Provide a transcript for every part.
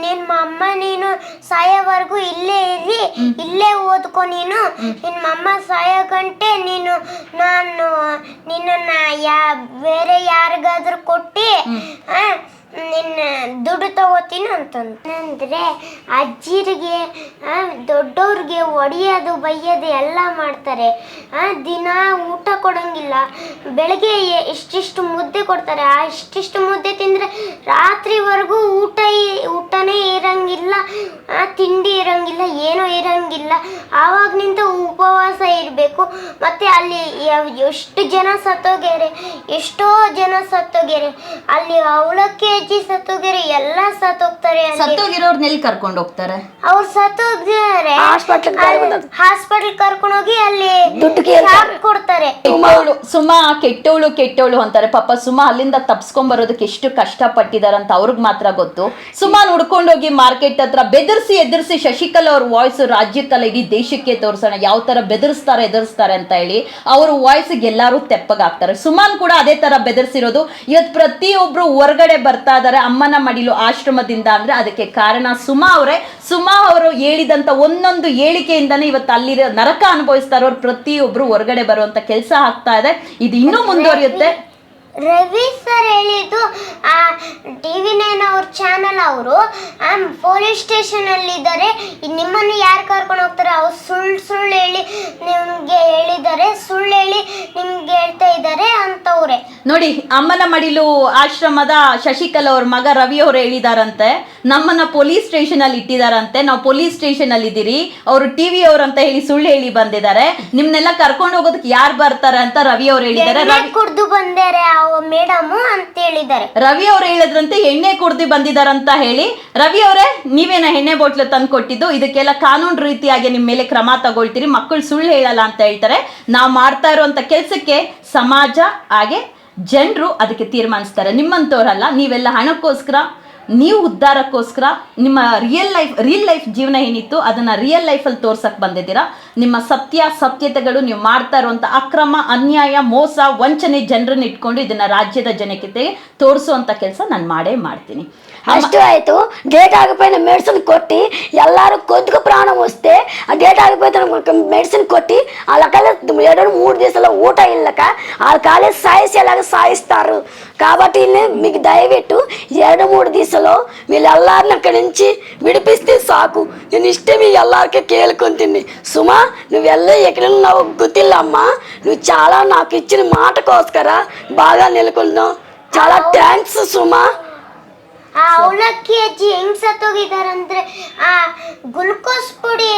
ನಿಮ್ಮ ಅಮ್ಮ ನೀನು ಸಾಯೋವರೆಗೂ ಇಲ್ಲೇ ಇರಿ ಇಲ್ಲೇ ಓದ್ಕೊ ನೀನು. ನಿನ್ ಅಮ್ಮ ಸಾಯೋ ಗಂಟೆ ನೀನು ನಾನು ನಿನ್ನ ಯಾ ಬೇರೆ ಯಾರಿಗಾದ್ರೂ ಕೊಟ್ಟು ದುಡ್ಡು ತಗೋತೀನಿ ಅಂತಂದು. ಅಂದ್ರೆ ಅಜ್ಜಿರಿಗೆ ದೊಡ್ಡವ್ರಿಗೆ ಒಡೆಯೋದು, ಬೈಯೋದು ಎಲ್ಲ ಮಾಡ್ತಾರೆ. ದಿನ ಊಟ ಕೊಡೋಂಗಿಲ್ಲ. ಬೆಳಗ್ಗೆ ಇಷ್ಟಿಷ್ಟು ಮುದ್ದೆ ಕೊಡ್ತಾರೆ. ಆ ಇಷ್ಟಿಷ್ಟು ಮುದ್ದೆ ತಿಂದರೆ ರಾತ್ರಿವರೆಗೂ ಊಟ ಇ- ಊಟನೇ ಇರಂಗಿಲ್ಲ ಆ, ತಿಂಡಿ ಇರಂಗಿಲ್ಲ ಏನೂ ಇರಂಗಿಲ್ಲ. ನಿಂತ ಉಪವಾಸ ಇರಬೇಕು. ಮತ್ತೆ ಅಲ್ಲಿ ಎಷ್ಟು ಜನ ಸತ್ತೋಗ್ಯಾರೆ ಎಷ್ಟೋ ಜನ ಸತ್ತೋಗ್ಯಾರೆ. ಅಲ್ಲಿ ಅವಲಕ್ಕಿ ಅಜ್ಜಿ ಸತ್ತೋಗ್ಯಾರೆ ಎಲ್ಲ ಸತ್ತೋಗ್ತಾರೆ ಅಲ್ಲಿ. ಸತ್ತೋಗಿರೋರ್ನ ಎಲ್ಲಿ ಕರ್ಕೊಂಡು ಹೋಗ್ತಾರೆ? ಅವ್ರು ಸತ್ತೋಗಿದ್ದಾರೆ ಹಾಸ್ಪಿಟಲ್ ಕರ್ಕೊಂಡು ಹೋಗಿ ಅಲ್ಲಿ ಕೊಡ್ತಾರೆ. ಸುಮ್ಮ ಸುಮಾ ಕೆಟ್ಟವಳು ಕೆಟ್ಟವಳು ಅಂತಾರೆ. ಪಾಪ ಸುಮಾ ಅಲ್ಲಿಂದ ತಪ್ಸ್ಕೊಂಡ್ ಬರೋದಕ್ಕೆ ಎಷ್ಟು ಕಷ್ಟ ಪಟ್ಟಿದಾರಂತ ಅವ್ರಿಗೆ ಮಾತ್ರ ಗೊತ್ತು. ಸುಮಾ ಹುಡ್ಕೊಂಡೋಗಿ ಮಾರ್ಕೆಟ್ ಹತ್ರ ಬೆದರ್ಸಿ ಎದುರಿಸಿ ಶಶಿಕಲಾ ಅವ್ರ ವಾಯ್ಸ್ ರಾಜ್ಯಕ್ಕಲ್ಲ ಇಡೀ ದೇಶಕ್ಕೆ ತೋರಿಸೋಣ. ಯಾವ ತರ ಬೆದರಿಸ್ತಾರೆ ಎದುರಿಸ್ತಾರೆ ಅಂತ ಹೇಳಿ ಅವ್ರ ವಾಯ್ಸ್ಗೆ ಎಲ್ಲರೂ ತೆಪ್ಪಗಾಗ್ತಾರೆ. ಸುಮಾನ್ ಕೂಡ ಅದೇ ತರ ಬೆದರ್ಸಿರೋದು. ಇವತ್ತು ಪ್ರತಿಯೊಬ್ರು ಹೊರಗಡೆ ಬರ್ತಾ ಇದಾರೆ ಅಮ್ಮನ ಮಡಿಲು ಆಶ್ರಮದಿಂದ ಅಂದ್ರೆ ಅದಕ್ಕೆ ಕಾರಣ ಸುಮಾ ಅವರೇ. ಸುಮಾ ಅವರು ಹೇಳಿದಂತ ಒಂದೊಂದು ಹೇಳಿಕೆಯಿಂದಾನೇ ಇವತ್ತು ಅಲ್ಲಿರೋ ನರಕ ಅನುಭವಿಸ್ತಾ ಇರೋರು ಪ್ರತಿಯೊಬ್ರು ಹೊರಗಡೆ ಬರುವಂತ ಕೆಲಸ ಆಗ್ತಾ ಇದೆ. ಇದು ಇನ್ನೂ ಮುಂದುವರಿಯುತ್ತೆ. ರವಿ ಸರ್ ಹೇಳಿದ್ದು, ಆ ಟಿ ವಿ ನೈನ್ ಅವ್ರ ಚಾನಲ್ ಅವರು ಪೊಲೀಸ್ ಸ್ಟೇಷನ್ ಅಲ್ಲಿ ಇದ್ದಾರೆ. ನಿಮ್ಮನ್ನು ಯಾರು ಕರ್ಕೊಂಡು ಹೋಗ್ತಾರೆ? ಅವ್ರು ಸುಳ್ಳು ಸುಳ್ಳು ಹೇಳಿ ನಿಮ್ಗೆ ಹೇಳಿದ್ದಾರೆ. ಸುಳ್ಳು ಹೇಳಿ ನಿಮ್ಗೆ ಹೇಳ್ತಾ ನೋಡಿ ಅಮ್ಮನ ಮಡಿಲು ಆಶ್ರಮದ ಶಶಿಕಲಾ ಅವ್ರ ಮಗ ರವಿ ಅವರು ಹೇಳಿದಾರಂತೆ. ನಮ್ಮನ್ನ ಪೊಲೀಸ್ ಸ್ಟೇಷನ್ ಅಲ್ಲಿ ಇಟ್ಟಿದಾರಂತೆ. ನಾವು ಪೊಲೀಸ್ ಸ್ಟೇಷನ್ ಅಲ್ಲಿ ಇದ್ದೀರಿ ಅವರು ಟಿವಿ ಅವ್ರು ಅಂತ ಹೇಳಿ ಸುಳ್ಳು ಹೇಳಿ ಬಂದಿದ್ದಾರೆ. ನಿಮ್ನೆಲ್ಲ ಕರ್ಕೊಂಡು ಹೋಗೋದಕ್ಕೆ ಯಾರು ಬರ್ತಾರೆ ಅಂತ ರವಿ ಅವ್ರು ಹೇಳಿದ್ದಾರೆ. ರವಿ ಕುಡ್ದು ಬಂದಾರೆ ಮೇಡಮು ಅಂತ ಹೇಳಿದ್ದಾರೆ. ರವಿ ಅವ್ರು ಹೇಳಿದ್ರಂತೆ ಎಣ್ಣೆ ಕುಡ್ದು ಬಂದಿದಾರಂತ ಹೇಳಿ. ರವಿ ಅವರೇ ನೀವೇನ ಎಣ್ಣೆ ಬಾಟ್ಲು ತಂದು ಕೊಟ್ಟಿದ್ದು? ಇದಕ್ಕೆಲ್ಲ ಕಾನೂನು ರೀತಿಯಾಗಿ ನಿಮ್ಮ ಮೇಲೆ ಕ್ರಮ ತಗೊಳ್ತೀರಿ. ಮಕ್ಕಳು ಸುಳ್ಳು ಹೇಳಲ್ಲ ಅಂತ ಹೇಳ್ತಾರೆ. ನಾವು ಮಾಡ್ತಾ ಇರುವಂತ ಕೆಲಸಕ್ಕೆ ಸಮಾಜ ಹಾಗೆ ಜನರು ಅದಕ್ಕೆ ತೀರ್ಮಾನಿಸ್ತಾರೆ. ನಿಮ್ಮಂಥವ್ರಲ್ಲ ನೀವೆಲ್ಲ ಹಣಕ್ಕೋಸ್ಕರ ನೀವು ಉದ್ಧಾರಕ್ಕೋಸ್ಕರ ನಿಮ್ಮ ರಿಯಲ್ ಲೈಫ್ ರಿಯಲ್ ಲೈಫ್ ಜೀವನ ಏನಿತ್ತು, ಅದನ್ನು ರಿಯಲ್ ಲೈಫಲ್ಲಿ ತೋರ್ಸಕ್ಕೆ ಬಂದಿದ್ದೀರಾ? ನಿಮ್ಮ ಸತ್ಯ, ಸತ್ಯತೆಗಳು ನೀವು ಮಾಡ್ತಾ ಇರುವಂಥ ಅಕ್ರಮ, ಅನ್ಯಾಯ, ಮೋಸ, ವಂಚನೆ ಜನರನ್ನ ಇಟ್ಕೊಂಡು ಇದನ್ನು ರಾಜ್ಯದ ಜನಕ್ಕೆ ತೋರಿಸುವಂಥ ಕೆಲಸ ನಾನು ಮಾಡೇ ಮಾಡ್ತೀನಿ. ಅಷ್ಟು ಆಯಿತು. ಡೇಟ್ ಆಗಿಪೋಯಿನ ಮೆಡಿಸಿನ್ ಕೊಟ್ಟು, ಎಲ್ಲರೂ ಕೊದ್ಕು ಪ್ರಾಣ ಮುಸ್ತೆ ಆ ಡೇಟ್ ಆಗಪೈತ ಮೆಡಿಸಿನ್ ಕೊಟ್ಟು, ಆ ಕಾಲ ಎರಡು ಮೂರು ದಿವಸ ಎಲ್ಲ ಊಟ ಇಲ್ಲಕ ಆ ಕಾಲೇಜ್ ಸಾಯಿಸಿ ಎಲ್ಲ ಸಾಯಿಸ್ತಾರು. కాబట్టి మీకు దయవెట్టు ఏడు మూడు దిశలో వీళ్ళు అల్లారిని అక్కడి నుంచి విడిపిస్తే సాకు నేను ఇష్టం ఈ అల్లారికే కేలుకొని తిండి సుమా నువ్వు వెళ్ళే ఎక్కడ గుర్తిల్లమ్మా నువ్వు చాలా నాకు ఇచ్చిన మాట కోసుకరా బాగా నెలకొన్నావు చాలా థ్యాంక్స్ సుమా ಆ ಅವಲಕ್ಕಿ ಅಜ್ಜಿ ಹೆಂಗ್ ಸತ್ತೋಗಿದ್ದಾರೆ ಅಂದ್ರೆ ಆ ಗ್ಲುಕೋಸ್ ಪುಡಿ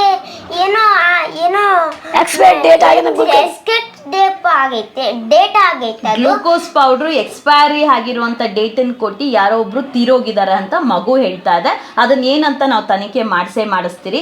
ಡೇಪ್ ಆಗೈತೆ ಡೇಟ್ ಆಗೈತೆ ಗ್ಲೂಕೋಸ್ ಪೌಡ್ರು ಎಕ್ಸ್ಪೈರಿ ಆಗಿರುವಂತ ಡೇಟನ್ನು ಕೊಟ್ಟು ಯಾರೋ ಒಬ್ರು ತೀರೋಗಿದ್ದಾರೆ ಅಂತ ಮಗು ಹೇಳ್ತಾ ಇದೆ. ಅದನ್ನ ಏನಂತ ನಾವು ತನಿಖೆ ಮಾಡಿಸೇ ಮಾಡಿಸ್ತೀರಿ.